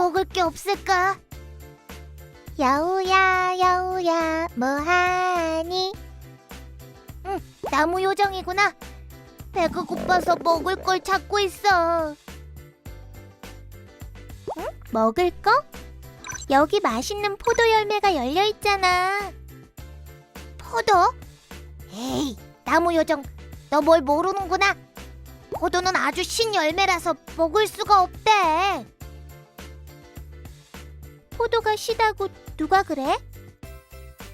먹을 게 없을까? 여우야, 여우야, 뭐하니? 응, 나무 요정이구나. 배가 고파서 먹을 걸 찾고 있어. 응? 먹을 거? 여기 맛있는 포도 열매가 열려 있잖아. 포도? 에이, 나무 요정, 너 뭘 모르는구나. 포도는 아주 신 열매라서 먹을 수가 없대. 포도가 시다고 누가 그래?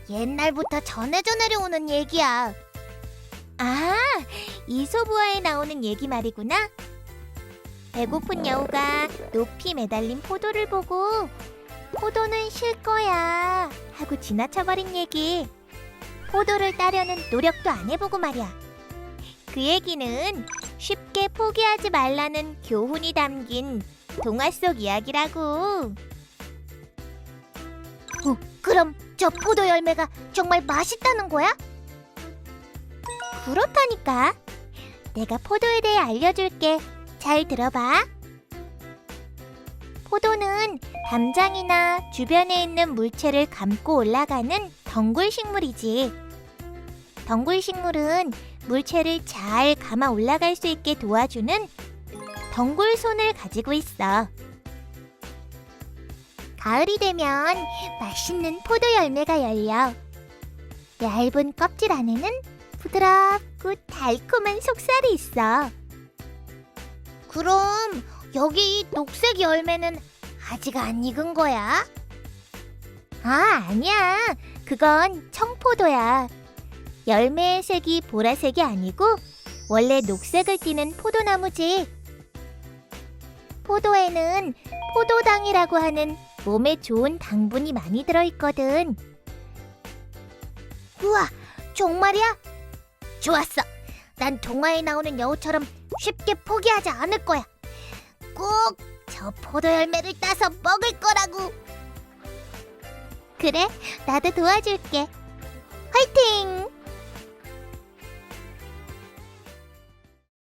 옛날부터 전해져 내려오는 얘기야. 아, 이소부화에 나오는 얘기 말이구나. 배고픈 여우가 높이 매달린 포도를 보고 포도는 실 거야 하고 지나쳐버린 얘기. 포도를 따려는 노력도 안 해보고 말이야. 그 얘기는 쉽게 포기하지 말라는 교훈이 담긴 동화 속 이야기라고. 어, 그럼 저 포도 열매가 정말 맛있다는 거야? 그렇다니까. 내가 포도에 대해 알려줄게. 잘 들어봐. 포도는 담장이나 주변에 있는 물체를 감고 올라가는 덩굴 식물이지. 덩굴 식물은 물체를 잘 감아 올라갈 수 있게 도와주는 덩굴 손을 가지고 있어. 가을이 되면 맛있는 포도 열매가 열려. 얇은 껍질 안에는 부드럽고 달콤한 속살이 있어. 그럼 여기 이 녹색 열매는 아직 안 익은 거야? 아, 아니야. 그건 청포도야. 열매의 색이 보라색이 아니고 원래 녹색을 띠는 포도나무지. 포도에는 포도당이라고 하는 몸에 좋은 당분이 많이 들어있거든. 우와, 정말이야? 좋았어. 난 동화에 나오는 여우처럼 쉽게 포기하지 않을 거야. 꼭 저 포도 열매를 따서 먹을 거라고. 그래, 나도 도와줄게. 화이팅!